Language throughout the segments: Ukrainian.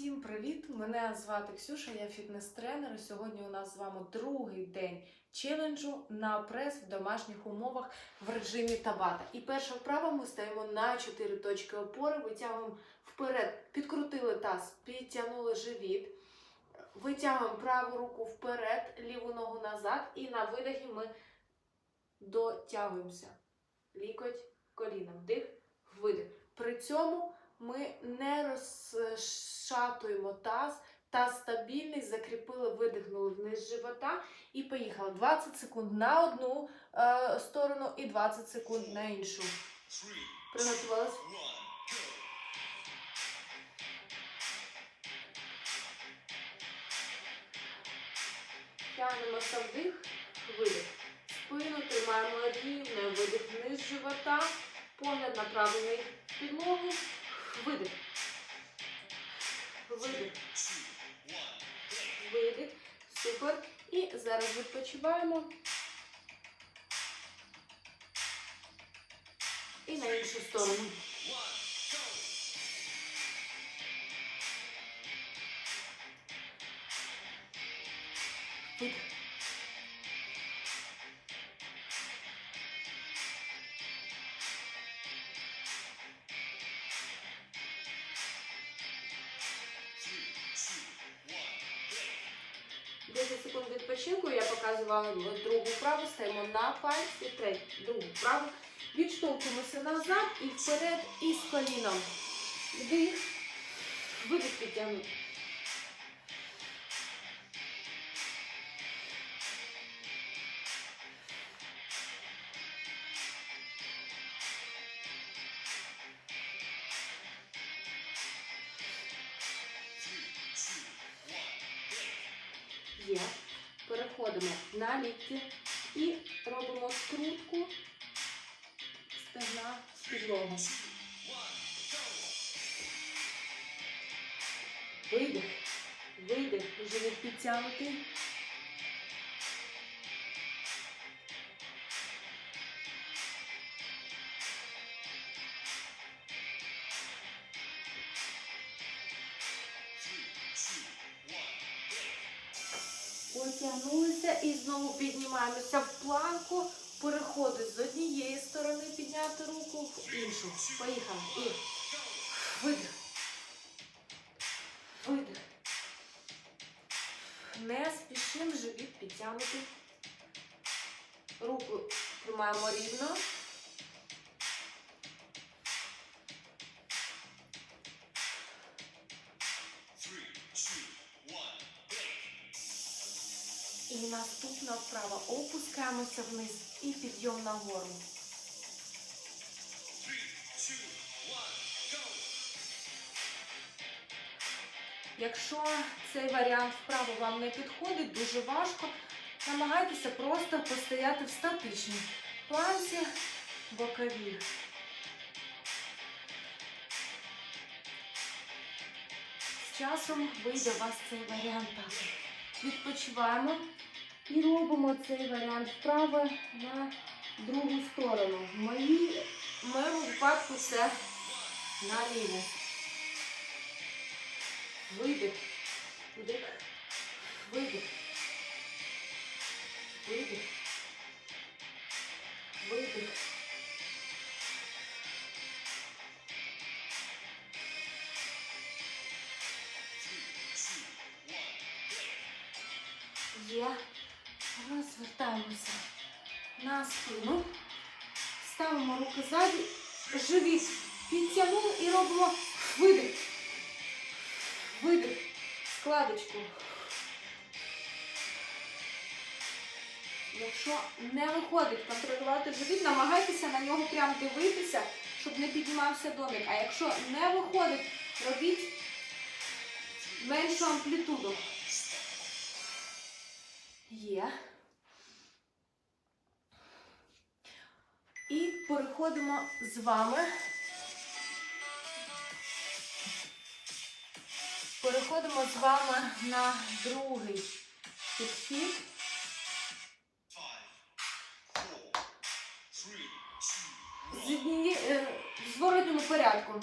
Всім привіт! Мене звати Ксюша, я фітнес-тренер. Сьогодні у нас з вами другий день челенджу на прес в домашніх умовах в режимі табата. І перша вправа ми стаємо на 4 точки опори, витягуємо вперед, підкрутили таз, підтягнули живіт, витягуємо праву руку вперед, ліву ногу назад, і на видихі ми дотягуємося. Лікоть коліном. Вдих, видих. При цьому ми не розшатуємо таз. Таз стабільний, закріпили, видихнули вниз живота і поїхали. 20 секунд на одну е, сторону і 20 секунд на іншу. Приготувалися. Тягнемося вдих, видих. Спину тримаємо рівно, видих вниз живота, погляд направлений в підлогу, видих. Видих. Видих. Супер. І зараз відпочиваємо. І на іншу сторону. 10 секунд відпочинку. Я показувала другу вправу, стаємо на пальці, третю, другу вправу. Відштовхуємося назад і вперед, із коліном. Вдих, видих підтягнути. Є. Переходимо на лікті і робимо скрутку стегна з підлогу. Видих. Видих. Живіт підтягнутий. І знову піднімаємося в планку. Переходи з однієї сторони підняти руку в іншу. Поїхали. І видих. Видих. Не спішимо живіт підтягнути. Руку тримаємо рівно. Наступна вправа. Опускаємося вниз і підйом нагору. Якщо цей варіант вправи вам не підходить, дуже важко, намагайтеся просто постояти в статичній планці боковій. З часом вийде у вас цей варіант також. Відпочиваємо і робимо цей варіант вправи на другу сторону. В моїй- в моєму випадку це на ліву. Видих. Вдих. Видих. Видих. Видих. Є. Розвертаємося на спину. Ставимо руки ззаді. Живіт. Підтягнули і робимо видих. Видих. Складочку. Якщо не виходить контролювати живіт, намагайтеся на нього прям дивитися, щоб не піднімався домик. А якщо не виходить, робіть меншу амплітуду. Є. І переходимо з вами. Переходимо з вами на другий підхід. З, е, зворотньому порядку.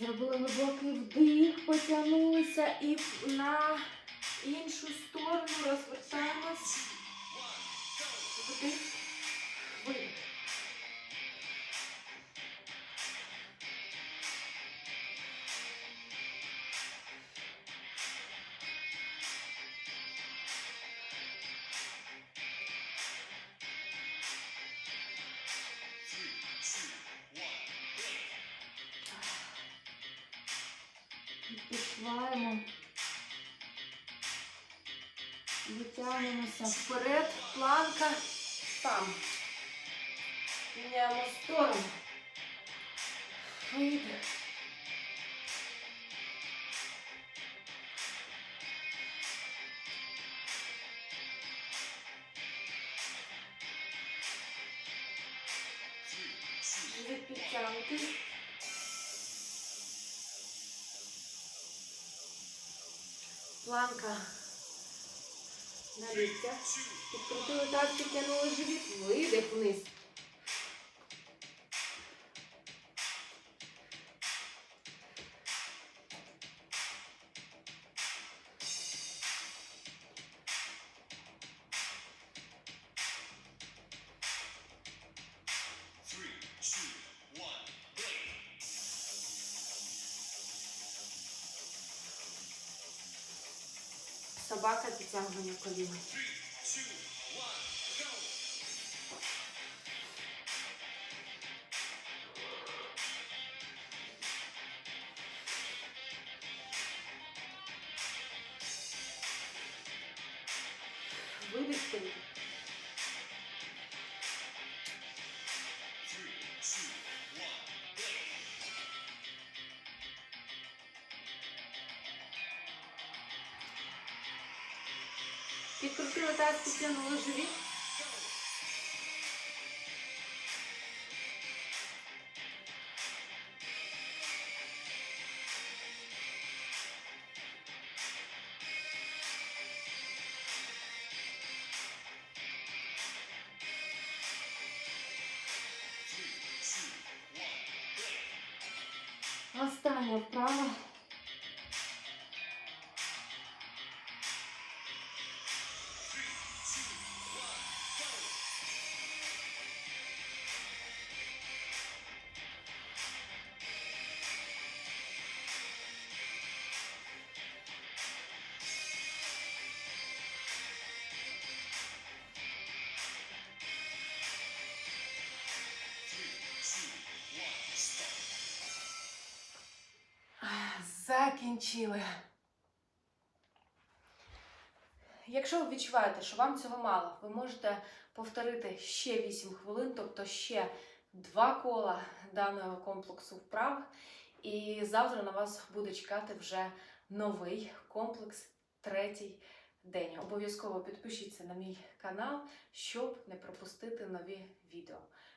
Зробили глибокий вдих, потягнулися і на іншу сторону розвертаємось. Вдих, видих. Відпочиваємо. Витягнемося вперед, планка, там. Міняємо сторону. Видих. Живіт Планка на ліктях. Підкрутили так, підтягнули живіт, видих вниз. Собака підтягування коліна. Видих вперед. Підкрутили таз, підтягнули живіт. Остання вправа. Закінчили. Якщо ви відчуваєте, що вам цього мало, ви можете повторити ще 8 хвилин, тобто ще два кола даного комплексу вправ. І завтра на вас буде чекати вже новий комплекс третій день. Обов'язково підпишіться на мій канал, щоб не пропустити нові відео.